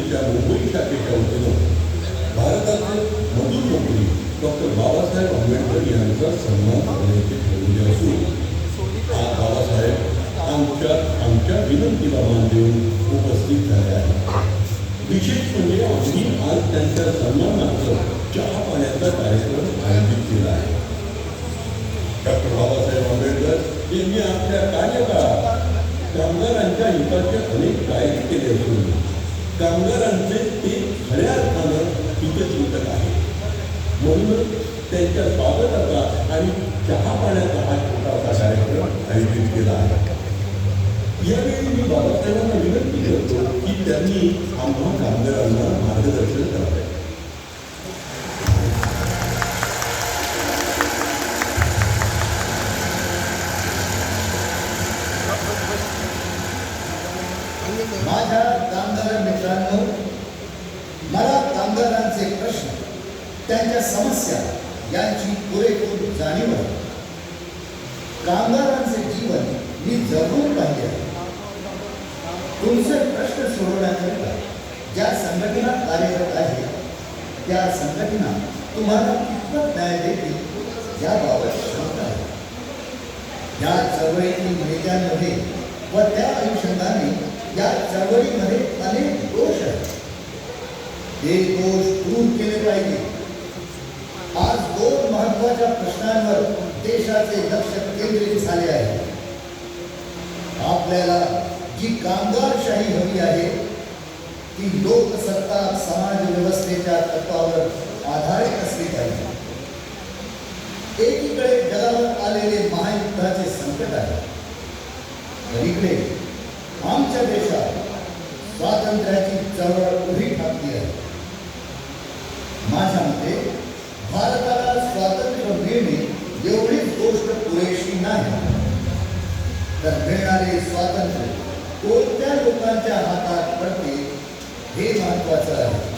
युनिव्हर्सिटीच्या मुंबई शाखेच्या वतीनं भारताचे मजूर मंत्री डॉक्टर बाबासाहेब आंबेडकर यांचा सन्मान करण्याचे ठरवले असून बाबासाहेब आमच्या आमच्या विनंतीला मान देऊन उपस्थित झाले आहेत. विशेष म्हणजे आम्ही आज त्यांच्या सन्मानार्थ चहा पाण्याचा कार्यक्रम आयोजित केला आहे. डॉक्टर बाबासाहेब आंबेडकर यांनी आपल्या कार्यकाळात कामगारांच्या हिताचे अनेक कायदे केले असून कामगारांचे ते खऱ्या अर्थानं हितचिंतक आहे. म्हणून त्यांच्या स्वागताचा आणि चहा पाण्याचा हा छोटासा कार्यक्रम आयोजित केला आहे. यावेळी मी बाबासाहेबांना विनंती करतो की त्यांनी आम्हा कामगारांना मार्गदर्शन करावे. माझ्या त्यांच्या समस्या यांची पुरेपूर जाणीव आहे कामगारांचे जीवन मी जगून पाहिले आहे तुमचे प्रश्न सोडवण्याकरिता ज्या संघटना कार्यरत आहेत, त्या संघटना तुम्हाला कितपत न्याय देतील, याबाबत शंका आहे. या चळवळीतील नेत्यांमध्ये व त्या अनुषंगाने या चळवळीमध्ये अनेक दोष आहेत. हे दोष दूर केले पाहिजे. आज दोन महत्वाच्या प्रश्नांवर देशाचे लक्ष केंद्रित झाले आहे. आपल्याला जी कामगारशाही हवी आहे, ती लोकसत्ता, समाज व्यवस्थेच्या तत्वावर आधारित असली पाहिजे. एकीकडे जगावर आलेले महायुद्धाचे संकट आहे. अलीकडे आमच्या देशात स्वातंत्र्याची नाही. तर मिळणारे स्वातंत्र्य कोणत्या लोकांच्या हातात पडते हे महत्वाचं आहे.